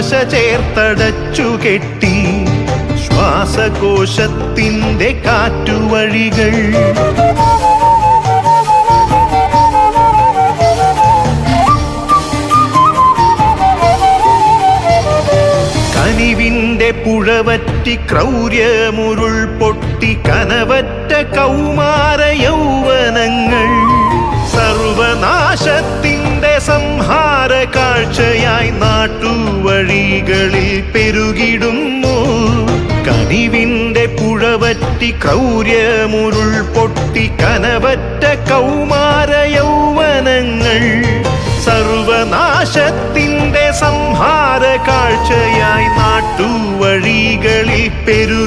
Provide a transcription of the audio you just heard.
പുകക്കറപ്പശ ചേർത്തടച്ചു കെട്ടി. ശ്വാസകോശത്തിന്റെ കാറ്റുവഴികൾ. കനിവിന്റെ പുഴവറ്റി ക്രൗര്യമുരുൾ പൊട്ടി കനവറ്റ കൗമാര യൗവനങ്ങൾ. സർവനാശത്തിന്റെ സംഹാര കാഴ്ചയായി നാട്ടുവഴികളിൽ ക്രൗര്യമുരുൾ പൊട്ടി കനവറ്റ കൗമാര യൗവനങ്ങൾ സർവനാശത്തിന്റെ സംഹാര കാഴ്ചയായി നാട്ടുവഴികളിൽ പെരു